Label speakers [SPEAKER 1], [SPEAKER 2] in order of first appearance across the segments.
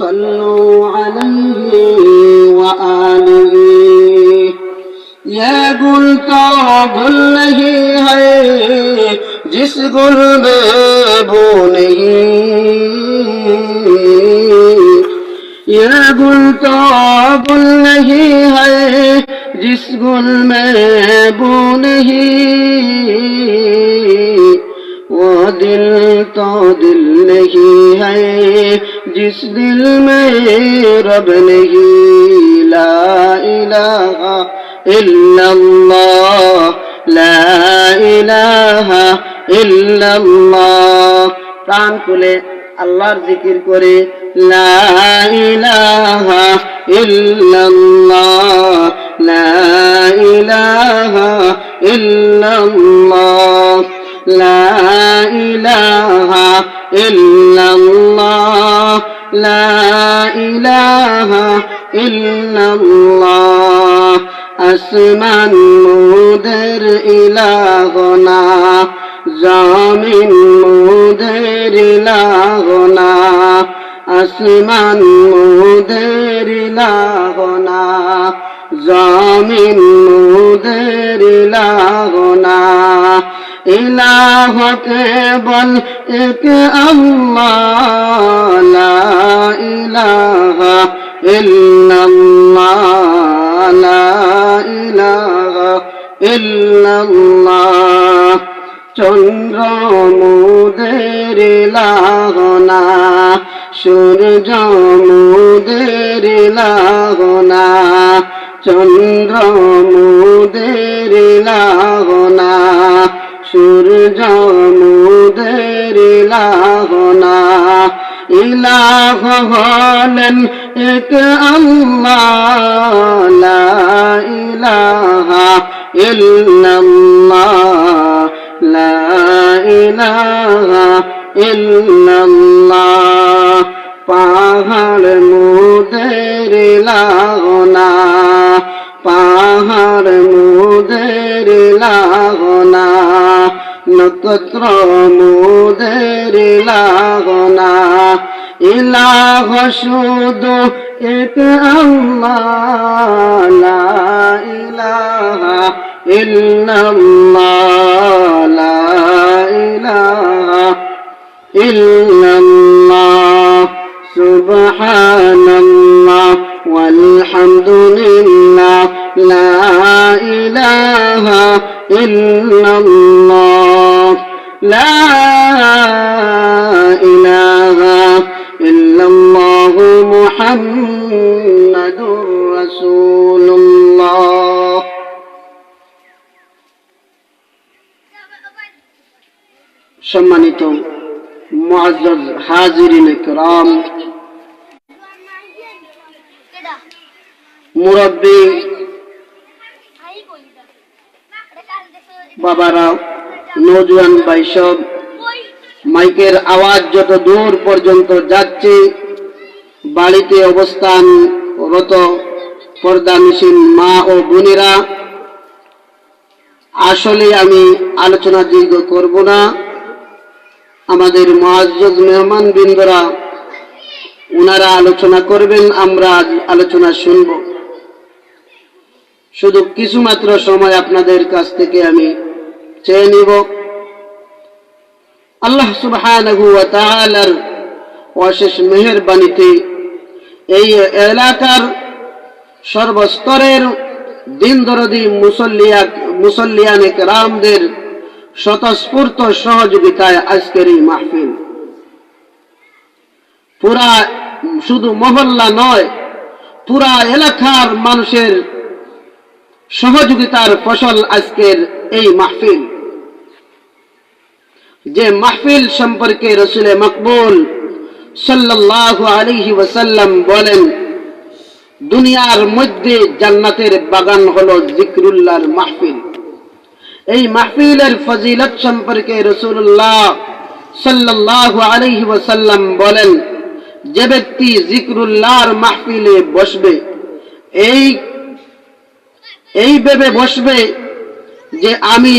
[SPEAKER 1] صلوا عليه وآله یہ گل تو گل نہیں ہے جس گل میں بو نہیں یہ گل تو گل نہیں ہے جس گل میں بو نہیں وہ دل تو دل نہیں ہے جس دل میں رب نہیں لا الہ الا اللہ لا الہ الا اللہ প্রাণ খুলে আল্লাহর জিকির করে, লা ইলাহা ইল্লাল্লাহ, লা ইলাহা ইল্লাল্লাহ, লা ইলাহা ইল্লাল্লাহ। লা ইলাহা ইল্লাল্লাহ। আসমান মুদের ইলাহনা, জামিন মুদের ইলাহনা, আসমান মুদের ইলাহনা, জামিন মুদের ইলাহনা। ইলাহ কেবল এক আল্লাহ লা ইলাহা ইল্লাল্লাহ, লা ইলাহা ইল্লাল্লাহ। চন্দ্র মুদের লাগনা সূর্য মুদের লাগনা চন্দ্র মুদের লাগনা সূর্য মুদের লাগনা ইলাহ হলেন এক আল্লাহ ইলাহা ইল্লাল্লাহ লা ইলাহা ইল্লাল্লাহ। পাহাড় মুদের লাগনা নক্ষত্র মোদের লাগনা। ইলাহ শুধু এক আল্লাহ ইলাহা ইল্লাল্লাহ ইলাহা ইল্লাল্লাহ। সুবহানাল্লাহ ওয়ালহামদুলিল্লাহ إلا الله لا إله إلا الله محمد رسول الله সম্মানিত মুআজ্জাজ হাজিরিন کرام মুরব্বী বাবারা, নৌজওয়ান বাইসব মাইকের আওয়াজ যত দূর পর্যন্ত যাচ্ছে, বাড়িতে অবস্থান রত পর্দানিসীন মা ও বোনেরা, আসলে আমি আলোচনা দীর্ঘ করব না। আমাদের মহাজ্জজ মেহমান বৃন্দরা ওনারা আলোচনা করবেন, আমরা আলোচনা শুনব। শুধু কিছুমাত্র সময় আপনাদের কাছ থেকে আমি চেয়ে নিব। আল্লাহ সুবহানাহু ওয়া তাআলার অশেষ মেহেরবানিতে এই এলাকার সর্বস্তরের দিন দরদি মুসল্লিয়া মুসল্লিয়ানে কেরামদের স্বতঃস্ফূর্ত সহযোগিতায় আজকের এই মাহফিল। পুরা, শুধু মহল্লা নয়, পুরা এলাকার মানুষের সহযোগিতার ফসল আজকের এই মাহফিল। যে মাহফিল সম্পর্কে রসুলে মকবুল সাল্লাল্লাহু বলেন, দুনিয়ার মধ্যে জান্নাতের বাগান হলো জিক্রুল্লাহর মাহফিল। এই মাহফিলের ফজিলত সম্পর্কে রসুল্লাহ সাল্লাহ আলহি ওয়াসাল্লাম বলেন, যে ব্যক্তি জিক্রুল্লাহর মাহফিলে বসবে, এই এই ভেবে বসবে যে আমি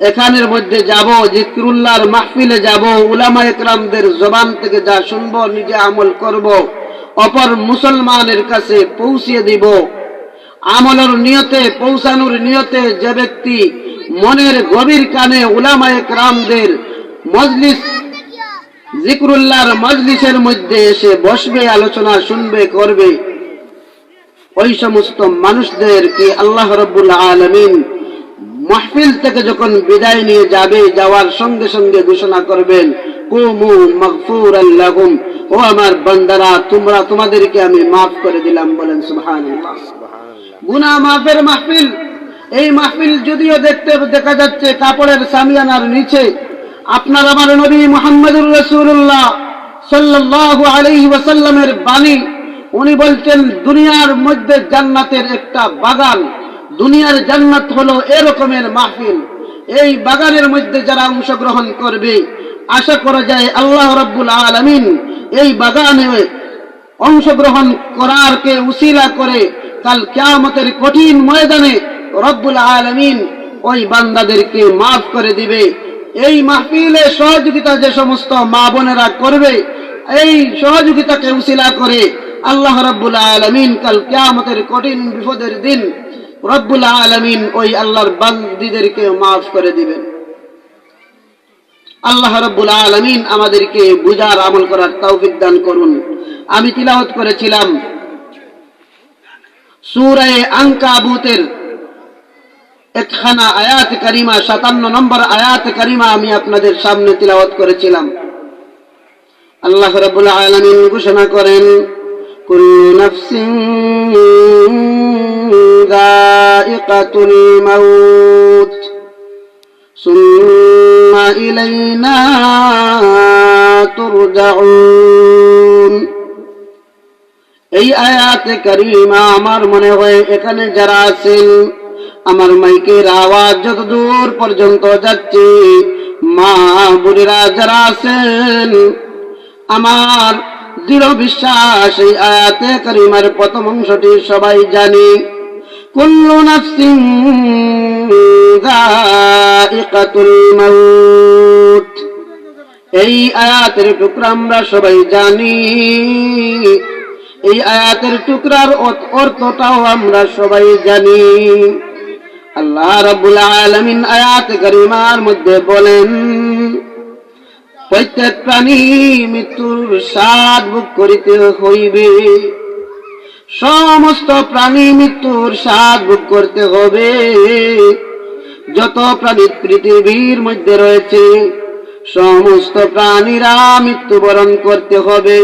[SPEAKER 1] এখানের মধ্যে যাব, জিক্রুল্লাহর মাহফিলে যাব, উলামা একরামদের জবান থেকে যা শুনব নিজে আমল করব, অপর মুসলমানের কাছে পৌঁছিয়ে দিব। আমলের নিয়তে, পৌঁছানোর নিয়তে যে ব্যক্তি মনের গভীর কানে উলামা একরামদের মজলিস, জিক্রুল্লাহর মজলিসের মধ্যে এসে বসবে, আলোচনা শুনবে, করবে, ওই সমস্ত মানুষদেরকে আল্লাহ রব্বুল আলমিন মাহফিল থেকে যখন বিদায় নিয়ে যাবে, যাওয়ার সঙ্গে সঙ্গে ঘোষণা করবেন, কুমু মগফুর আল্লাহুম ও আমার বান্দারা, তোমরা তোমাদেরকে আমি মাফ করে দিলাম বলেন, সুবহানাল্লাহ। গুনাহ মাফের মাহফিল। এই মাহফিল যদিও দেখতে দেখা যাচ্ছে কাপড়ের সামিয়ানার নিচে, আপনার আমার নবী মোহাম্মদুর রসুল্লাহ সাল্লাল্লাহু আলাইহি ওয়াসাল্লামের বাণী, উনি বলছেন, দুনিয়ার মধ্যে জান্নাতের একটা বাগান দুনিয়ার জান্নাত হলো এরকমের মাহফিল। এই বাগানের মধ্যে যারা অংশগ্রহণ করবে, আশা করা যায় আল্লাহ রব্বুল আলমিন এই বাগানে অংশগ্রহণ করারকে উসিলা করে কাল কিয়ামতের কঠিন ময়দানে রব্বুল আলমিন ওই বান্দাদেরকে মাফ করে দিবে। এই মাহফিলে সহযোগিতা যে সমস্ত মা বোনেরা করবে, এই সহযোগিতাকে উসিলা করে আল্লাহ রব্বুল আলমিন কাল কিয়ামতের কঠিন বিপদের দিন রব্বুল আলমিন ওই আল্লাহর বান্দিদেরকে মাফ করে দিবেন। আল্লাহ রব্বুল আলমিন আমাদেরকে বুজার আমল করার তৌফিক দান করুন। আমি তিলাওয়াত করেছিলাম সুরায় আঙ্কাবুতের একখানা আয়াত কারিমা, সাতান্ন নম্বর আয়াত কারিমা আমি আপনাদের সামনে তিলাওয়াত করেছিলাম। আল্লাহ রব্বুল আলমিন ঘোষণা করেন কুল্লু নাফসিন ذائقة الموت ثم إلينا ترجعون এই আয়াতে করিমা আমার মনে হয় এখানে যারা আছেন আমার মাইকের আওয়াজ যত দূর পর্যন্ত যাচ্ছে মা বুড়িরা যারা আছেন আমার দৃঢ় বিশ্বাস, এই আয়াতে করিমার প্রথম অংশটি সবাই জানি। কুল্লু নাফসিন যায়িকাতুল মাউত। এই আয়াতের টুকরা আমরা সবাই জানি। এই আয়াতের টুকরার অর্থটাও আমরা সবাই জানি। আল্লাহ রাব্বুল আলামিন আয়াত করিমার মধ্যে বলেন প্রত্যেক প্রাণী মৃত্যুর স্বাদ ভোগ করিতে হইবে। সমস্ত প্রাণী মৃত্যুর স্বাদ ভোগ করতে হবে। যত প্রাণী পৃথিবীর মধ্যে রয়েছে, সমস্ত প্রাণীরা মৃত্যুবরণ করতে হবে।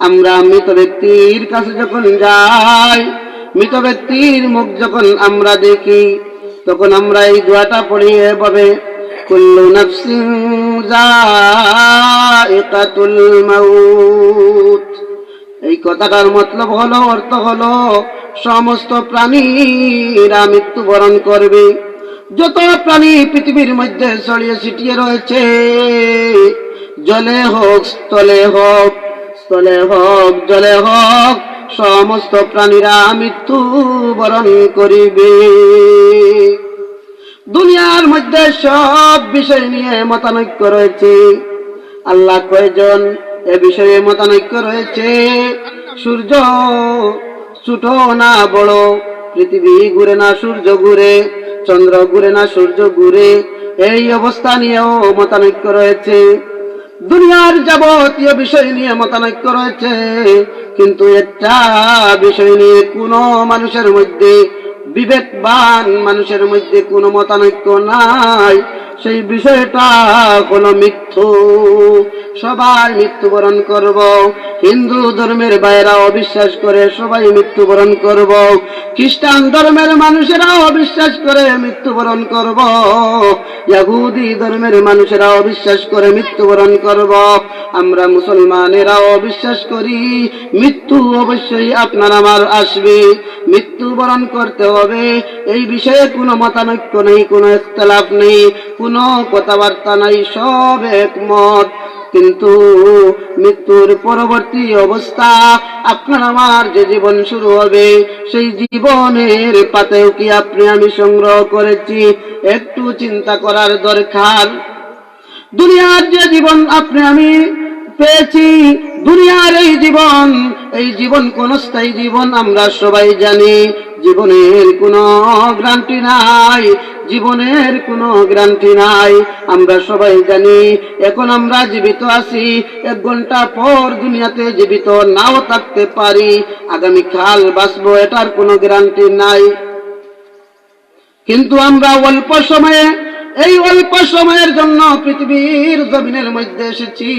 [SPEAKER 1] আমরা মৃত ব্যক্তির কাছে যখন যাই, মৃত ব্যক্তির মুখ যখন আমরা দেখি, তখন আমরা এই দোয়াটা পড়ি এভাবে কুল্লু নাফসিন যায়িকাতুল মাউত এই কথাটার মতলব হলো, অর্থ হলো, সমস্ত প্রাণীরা মৃত্যুবরণ করবে। যত প্রাণী পৃথিবীর মধ্যে ছড়িয়ে ছিটিয়ে রয়েছে, জলে হোক, স্থলে হোক স্থলে হোক, জলে হোক, সমস্ত প্রাণীরা মৃত্যু বরণ করিবে। দুনিয়ার মধ্যে সব বিষয় নিয়ে মতানৈক্য রয়েছে। আল্লাহ কয়জন এ বিষয়ে মতানৈক্য রয়েছে? সূর্য ছোট না বড়? পৃথিবী ঘুরে না সূর্য ঘুরে? চন্দ্র ঘুরে না সূর্য ঘুরে? এই অবস্থা নিয়েও মতানৈক্য রয়েছে। দুনিয়ার যাবতীয় বিষয় নিয়ে মতানৈক্য রয়েছে। কিন্তু একটা বিষয় নিয়ে কোনো মানুষের মধ্যে বিবেকবান মানুষের মধ্যে কোনো মতানৈক্য নাই। সেই বিষয়টা কোনো মৃত্যু। সবাই মৃত্যুবরণ করব। হিন্দু ধর্মের বাইরা অবিশ্বাস করে সবাই মৃত্যুবরণ করব। খ্রিস্টান ধর্মের মানুষেরা অবিশ্বাস করে মৃত্যুবরণ করব। ইয়াহুদি ধর্মের মানুষেরা অবিশ্বাস করে মৃত্যুবরণ করব। আমরা মুসলমানেরা অবিশ্বাস করি, মৃত্যু অবশ্যই আপনার আমার আসবে। মৃত্যুবরণ করতে হবে, এই বিষয়ে কোনো মতানৈক্য নেই, কোনো ইখতলাফ নেই, কোনো কথাবার্তা নাই, সব একমত। কিন্তু মৃত্যুর পরবর্তী অবস্থা আপনার আমার যে জীবন শুরু হবে, সেই জীবনের পাতেও কি আপনি আমি সংগ্রহ করেছি? একটু চিন্তা করার দরকার। দুনিয়ার যে জীবন আপনি আমি পেয়েছি দুনিয়ার এই জীবন এই জীবন কোন স্থায়ী জীবন আমরা সবাই জানি, জীবনের কোনো গ্রান্টি নাই, জীবনের কোনো গ্রান্টি নাই, আমরা সবাই জানি, এখন আমরা জীবিত আছি, এক ঘণ্টা পর দুনিয়াতে জীবিত নাও থাকতে পারি আগামীকাল বাঁচবো এটার কোনো গ্যারান্টি নাই। কিন্তু আমরা অল্প সময়ে এই অল্প সময়ের জন্য পৃথিবীর জমিনের মধ্যে এসেছি।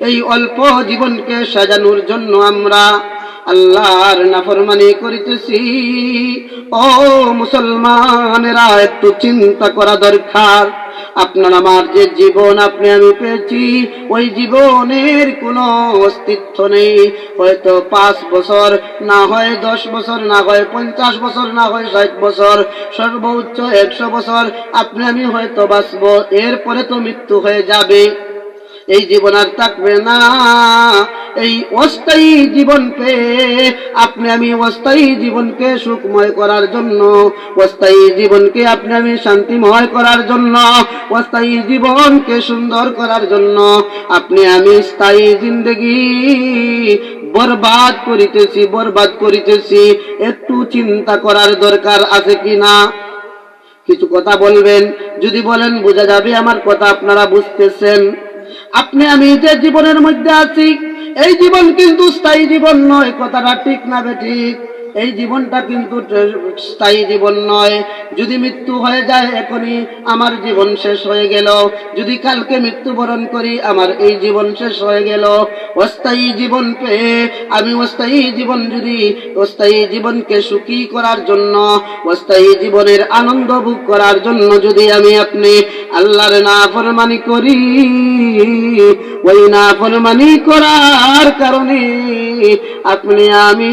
[SPEAKER 1] এই অল্প জীবনকে সাজানোর জন্য আমরা আল্লাহর নাফরমানি করিতেছি। ও মুসলমানেরা, একটু চিন্তা করা দরকার। আপনার আমার যে জীবন আপনি আমি পেয়েছি, ওই জীবনের কোনো অস্তিত্ব নেই। হয়তো পাঁচ বছর, না হয় দশ বছর, না হয় পঞ্চাশ বছর, না হয় ষাট বছর, সর্বোচ্চ একশো বছর, আপনি আমি হয়তো বাঁচবো। এরপরে তো মৃত্যু হয়ে যাবে। এই জীবন আর থাকবে না। এই অস্থায়ী জীবনকে আপনি আমি অস্থায়ী জীবনকে সুখময় করার জন্য, অস্থায়ী জীবনকে আপনি আমি শান্তিময় করার জন্য, অস্থায়ী জীবনকে সুন্দর করার জন্য আপনি আমি স্থায়ী জিন্দগি বরবাদ করিতেছি বরবাদ করিতেছি। একটু চিন্তা করার দরকার আছে কি না? কিছু কথা বলবেন? যদি বলেন, বোঝা যাবে আমার কথা আপনারা বুঝতেছেন। আপনি, আমি যে জীবনের মধ্যে আছি, এই জীবন কিন্তু স্থায়ী জীবন নয়, কথাটা ঠিক না বেঠিক এই জীবনটা কিন্তু স্থায়ী জীবন নয়। যদি মৃত্যু হয়ে যায় এখনই আমার জীবন শেষ হয়ে গেল। যদি কালকে মৃত্যুবরণ করি, আমার এই জীবন শেষ হয়ে গেল। অস্থায়ী জীবন পেয়ে আমি অস্থায়ী জীবন যদি অস্থায়ী জীবনকে সুখী করার জন্য, অস্থায়ী জীবনের আনন্দ ভোগ করার জন্য যদি আমি আপনি আল্লাহর না ফরমানি করি, ওই না ফরমানি করার কারণে আপনি আমি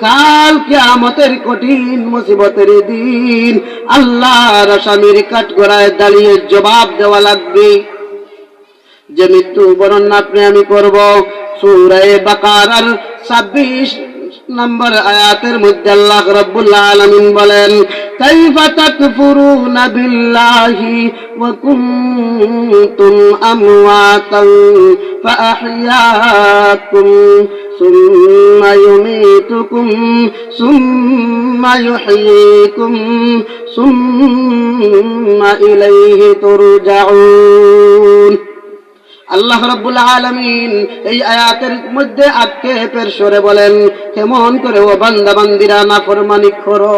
[SPEAKER 1] কাল কিয়ামতের কঠিন মুসিবতের দিন আল্লাহর আসামির কাঠগড়ায় দাঁড়িয়ে জবাব দেওয়া লাগবে। যে মৃত্যু বরণ আপনি আমি করব সুরায় বাকারার ছাব্বিশ নম্বর আয়াতের মধ্যে আল্লাহ রাব্বুল আলামিন বলেন কাইফা তাকফুরুনা বিল্লাহি ওয়া কুনতুম আমওয়াতান فأحياكم ثم يميتكم ثم يحييكم ثم إليه ترجعون আল্লাহ রাব্বুল আলামিন এই আয়াতের মধ্যে আক্ষেপের সরে বলেন, কেমন করে ও বান্দা বান্দিরা নাফরমানি করো?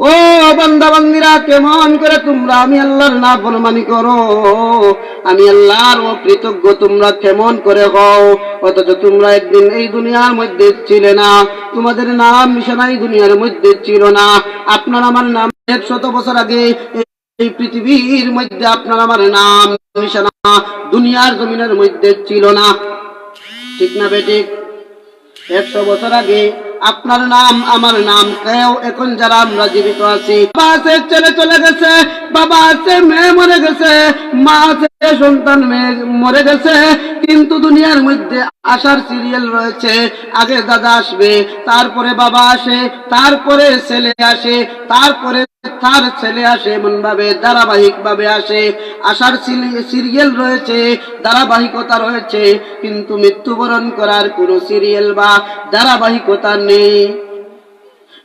[SPEAKER 1] ও বান্দা বান্দিরা কেমন করে তোমরা আমি আল্লাহর না ফরমানি করো? আমি আল্লাহর ও কৃতজ্ঞ, তোমরা কেমন করে হও? অথচ তোমরা একদিন এই দুনিয়ার মধ্যে ছিলে না, তোমাদের নাম নিশানা এই দুনিয়ার মধ্যে ছিল না। আপনার আমার নাম একশত বছর আগে এই পৃথিবীর মধ্যে আপনার আমার নাম নিশানা, দুনিয়ার জমিনের মধ্যে ছিল না। ঠিক না বেঠিক একশো বছর আগে আপনার নাম, আমার নাম, কেউ এখন যারা আমরা জীবিত আছি ছেলে চলে গেছে, বাবা আছে, মেয়ে মরে গেছে, মা আছে, সন্তান, মেয়ে মরে গেছে, কিন্তু দুনিয়ার মধ্যে আসার সিরিয়াল রয়েছে, আগে দাদা আসবে, তারপরে বাবা আসে, তারপরে ছেলে আসে, তারপরে তার ছেলে আসে এমন ভাবে ধারাবাহিক ভাবে আসে আসার সিরিয়াল রয়েছে, ধারাবাহিকতা রয়েছে, কিন্তু মৃত্যুবরণ করার কোনো সিরিয়াল বা ধারাবাহিকতা নেই।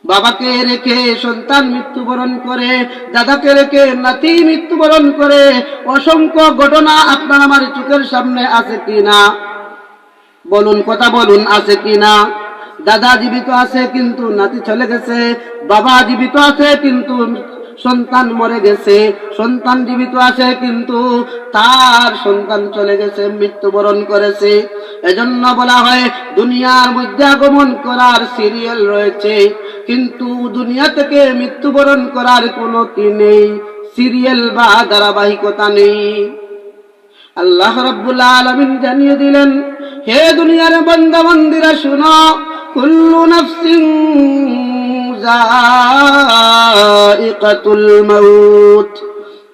[SPEAKER 1] বাবাকে রেখে সন্তান মৃত্যুবরণ করে, দাদাকে রেখে নাতি মৃত্যুবরণ করে, অসংখ্য ঘটনা আপনার আমার চোখের সামনে আছে কিনা? বলুন, কথা বলুন, আছে কিনা? দাদা জীবিত আছে কিন্তু নাতি চলে গেছে, বাবা জীবিত আছে কিন্তু সন্তান মরে গেছে, সন্তান জীবিত আছে কিন্তু তার সন্তান চলে গেছে, মৃত্যুবরণ করেছে। এজন্য বলা হয়, দুনিয়ার মধ্যে আগমন করার সিরিয়াল রয়েছে, কিন্তু দুনিয়া থেকে মৃত্যুবরণ করার কোনো কি নেই সিরিয়াল বা ধারাবাহিকতা নেই। আল্লাহ রাব্বুল আলামিন জানিয়ে দিলেন, হে দুনিয়ার বন্ধ বান্দিরা শুনো কুল্লু নাফসিন যায়িকাতুল মাউত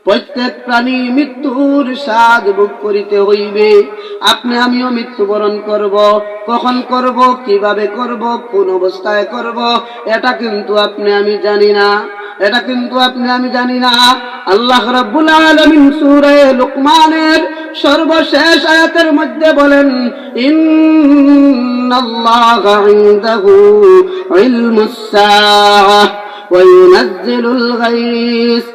[SPEAKER 1] প্রত্যেক প্রাণী মৃত্যুর স্বাদ ভোগ করিতে হইবে। আপনি, আমিও মৃত্যুবরণ করব। কখন করব, কীভাবে করব, কোন অবস্থায় করব, এটা কিন্তু আপনি, আমি জানি না। এটা কিন্তু আপনি, আমি জানি না। আল্লাহ রাব্বুল আলামিন সূরা লুকমানের সর্বশেষ আয়াতের মধ্যে বলেন, ইন্নাল্লাহা ইনদাহু ইলমুস সাআহ ওয়া ইউনাজ্জিলুল গায়স।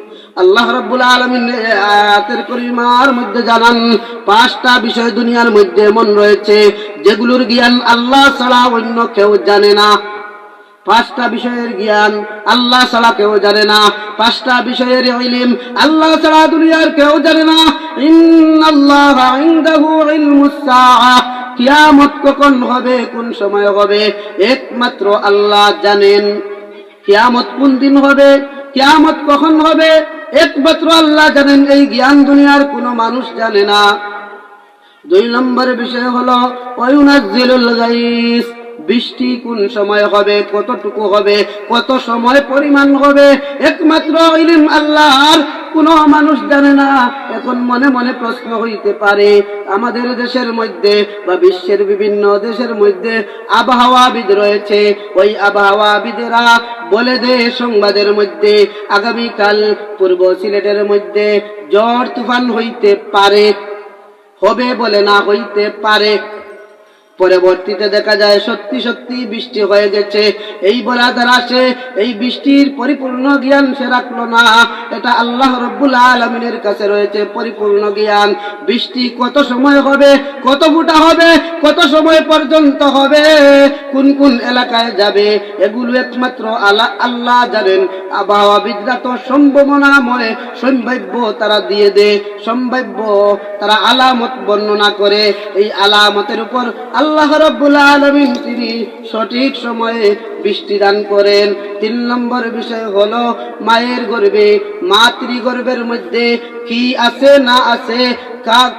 [SPEAKER 1] আল্লাহ রাব্বুল আলামিন আয়াতের করিমার মধ্যে জানান, পাঁচটা বিষয় দুনিয়ার মধ্যে এমন রয়েছে যেগুলোর জ্ঞান আল্লাহ ছাড়া অন্য কেউ জানে না। পাঁচটা বিষয়ের জ্ঞান আল্লাহ ছাড়া কেউ জানে না। পাঁচটা বিষয়ের ইলম আল্লাহ ছাড়া দুনিয়ার কেউ জানে না। ইন্নাল্লাহ ইনদাহু ইলমুস সাআহ কিয়ামত কখন হবে, কোন সময় হবে, একমাত্র আল্লাহ জানেন। কিয়ামত কোন দিন হবে, কিয়ামত কখন হবে একমাত্র আল্লাহ জানেন এই জ্ঞান দুনিয়ার কোনো মানুষ জানে না। দুই নম্বর বিষয় হলো ওয়ুনাজ্জিলুল গাইস। বৃষ্টি কোন সময় হবে, কতটুকু হবে, কত সময় পরিমাণ হবে, একমাত্র ইলিম আল্লাহর। কোনো মানুষ জানে না, এখন মনে মনে প্রশ্ন হইতে পারে, আমাদের দেশের মধ্যে বা বিশ্বের বিভিন্ন দেশের মধ্যে আবহাওয়াবিদ রয়েছে। ওই আবহাওয়াবিদেরা বলে দে সংবাদের মধ্যে, আগামীকাল পূর্ব সিলেটের মধ্যে জ্বর তুফান হইতে পারে, হবে বলে না হইতে পারে। পরবর্তীতে দেখা যায় সত্যি সত্যি বৃষ্টি হয়ে গেছে। এই বলা দ্বারা সে এই বৃষ্টির পরিপূর্ণ জ্ঞান সে রাখল না। এটা আল্লাহ রব্বুল আলমিনের কাছে রয়েছে পরিপূর্ণ জ্ঞান। বৃষ্টি কত সময় হবে, কত ফুটা হবে, কত সময় পর্যন্ত হবে, কোন কোন এলাকায় যাবে, এগুলো একমাত্র আল্লাহ আল্লাহ জানেন। আবহাওয়াবিদরা তো সম্ভাবনাময় সম্ভাব্য তারা দিয়ে দে সম্ভাব্য তারা আলামত বর্ণনা করে। এই আলামতের উপর আল্লাহ রব্বুল আলমিন তিনি সঠিক সময়ে বৃষ্টি দান করেন। তিন নম্বর বিষয় হলো মায়ের গর্বে মাতৃ গর্বের মধ্যে কি আছে না আছে,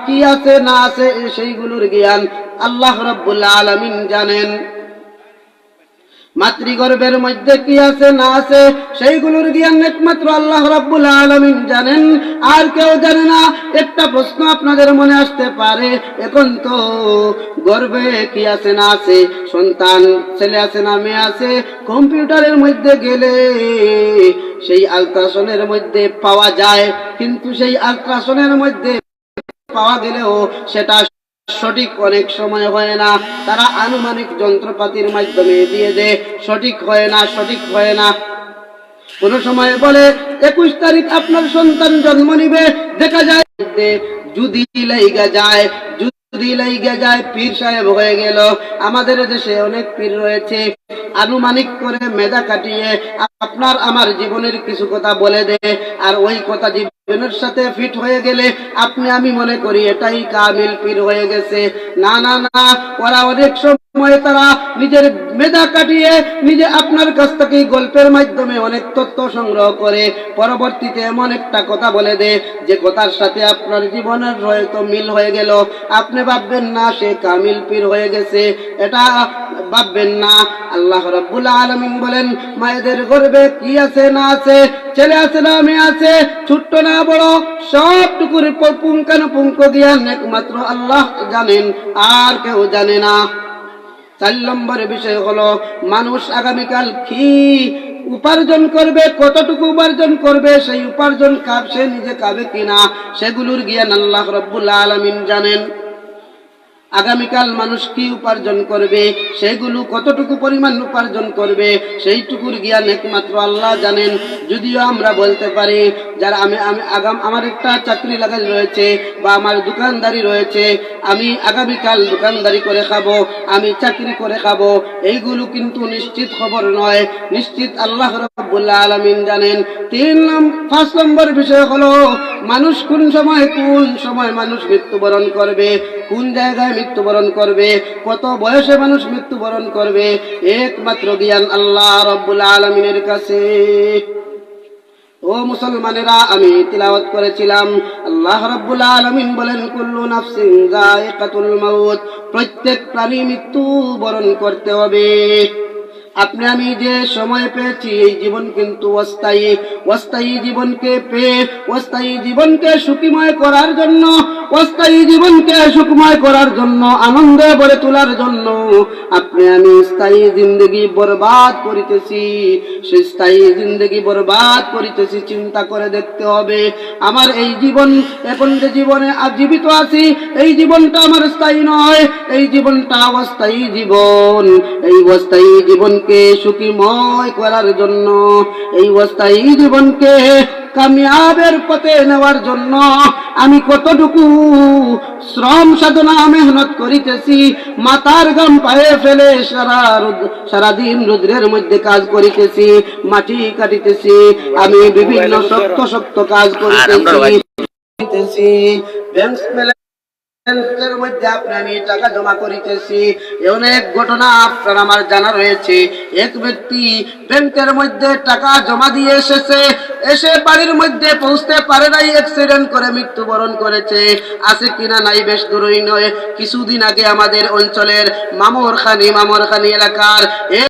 [SPEAKER 1] কি আছে না আছে সেইগুলোর জ্ঞান আল্লাহ রব্বুল আলমিন জানেন। মাতৃগর্ভের মধ্যে কি আছে, না আছে, সেইগুলোর জ্ঞান একমাত্র আল্লাহ রাব্বুল আলামিন জানেন। আর কেউ জানে না, একটা প্রশ্ন আপনাদের মনে আসতে পারে। এখন তো গর্ভে কি আছে, না আছে, সন্তান, ছেলে আছে না মেয়ে আছে, কম্পিউটারের মধ্যে গেলে সেই আলট্রাসনের মধ্যে পাওয়া যায়, কিন্তু সেই আলট্রাসনের মধ্যে পাওয়া গেলেও সেটা সঠিক অনেক সময় হয় না। তারা আনুমানিক যন্ত্রপাতির মাধ্যমে দিয়ে দেয়। সঠিক হয় না, সঠিক হয় না। কোন সময় বলে, একুশ তারিখ আপনার সন্তান জন্ম নিবে। দেখা যায় যদি লাইগা যায়, যদি লাইগা যায়, পীর সাহেব হয়ে গেল। আমাদের দেশে অনেক পীর রয়েছে। আনুমানিক করে মেধা কাটিয়ে আপনার আমার জীবনের কিছু কথা বলে দে। আর ওই কথা সাথে ফিট হয়ে গেলে আপনি, আমি মনে করি এটাই কামিল পীর হয়ে গেছে। না না না, ওরা অনেক সময় তারা নিজের মেধা কাটিয়ে নিজে আপনার কাছ থেকে গল্পের মাধ্যমে অনেক তথ্য সংগ্রহ করে। পরবর্তীতে এমন একটা কথা বলে দে, যে কথার সাথে আপনার জীবনের হয়তো মিল হয়ে গেল। আপনি ভাববেন না, সে কামিল পীর হয়ে গেছে। এটা ভাববেন না। আল্লাহ রাব্বুল আলামিন বলেন, মায়েদের গর্বে কি আছে না আছে ছেলে আছে না মেয়ে আছে, ছোট্ট না বড় সবটুকুর পুঙ্খানুপুঙ্খ জ্ঞান একমাত্র আল্লাহ জানেন, আর কেউ জানে না। চার নম্বর বিষয় হলো, মানুষ আগামীকাল কি উপার্জন করবে, কতটুকু উপার্জন করবে, সেই উপার্জন কাব সে নিজে খাবে কিনা, সেগুলোর জ্ঞান আল্লাহ রব্বুল আলমিন জানেন। আগামীকাল মানুষ কি উপার্জন করবে? সেগুলো কতটুকু পরিমাণ উপার্জন করবে? সেইটুকুর জ্ঞান একমাত্র আল্লাহ জানেন। যদিও আমরা বলতে পারি যারা আমি আমি আগাম, আমার একটা চাকরি লাগাই রয়েছে বা আমার দোকানদারি রয়েছে, আমি আগামীকাল দোকানদারি করে খাব, আমি চাকরি করে খাব, এইগুলো কিন্তু নিশ্চিত খবর নয়। নিশ্চিত আল্লাহ রব্বুল্লাহ আলমিন জানেন। তিন পাঁচ নম্বর বিষয় হলো, মানুষ কোন সময় কোন সময় মানুষ মৃত্যুবরণ করবে? কোন জায়গায় মৃত্যুবরণ করবে? কত বয়সে মানুষ মৃত্যুবরণ করবে? একমাত্র জ্ঞান আল্লাহ রব্বুল আলমিনের কাছে। ও মুসলমানেরা, আমি তিলাওয়াত করেছিলাম। আল্লাহ রাব্বুল আলামিন বলেন, কুল্লু নাফসিন যায়িকাতুল মাউত। প্রত্যেক প্রাণী মৃত্যু বরণ করতে হবে। আপনি আমি যে সময় পেয়েছি, এই জীবন কিন্তু অস্থায়ী। অস্থায়ী জীবনকে পেয়ে, অস্থায়ী জীবনকে সুখীময় করার জন্য, অস্থায়ী জীবনকে সুখময় করার জন্য, আনন্দে ভরে তোলার জন্য আপনি আমি স্থায়ী জিন্দগি বরবাদ করিতেছি। সেই স্থায়ী জিন্দগি বরবাদ করিতেছি, চিন্তা করে দেখতে হবে, আমার এই জীবন এখন যে জীবনে জীবিত আছি, এই জীবনটা আমার স্থায়ী নয়, এই জীবনটা অস্থায়ী জীবন, এই অস্থায়ী জীবনকে সুখীময় করার জন্য এই অস্থায়ী জীবনকে কামিয়াবের পথে নেওয়ার জন্য আমি কতটুকু শ্রম সাধনা মেহনত করিতেছি মাথার গাম পায়ে ফেলে সারা রুদ- সারাদিন রুদ্রের মধ্যে কাজ করিতেছি মাটি কাটিতেছি আমি বিভিন্ন শক্ত শক্ত কাজ করিতেছি ব্যাংকের মধ্যে টাকা জমা দিয়ে এসেছে। এসে বাড়ির মধ্যে পৌঁছতে পারে নাই অ্যাক্সিডেন্ট করে মৃত্যুবরণ করেছে। আছে কিনা নাই বেশ দূরই নয়। কিছুদিন আগে আমাদের অঞ্চলের মামরখানি মামরখানি এলাকার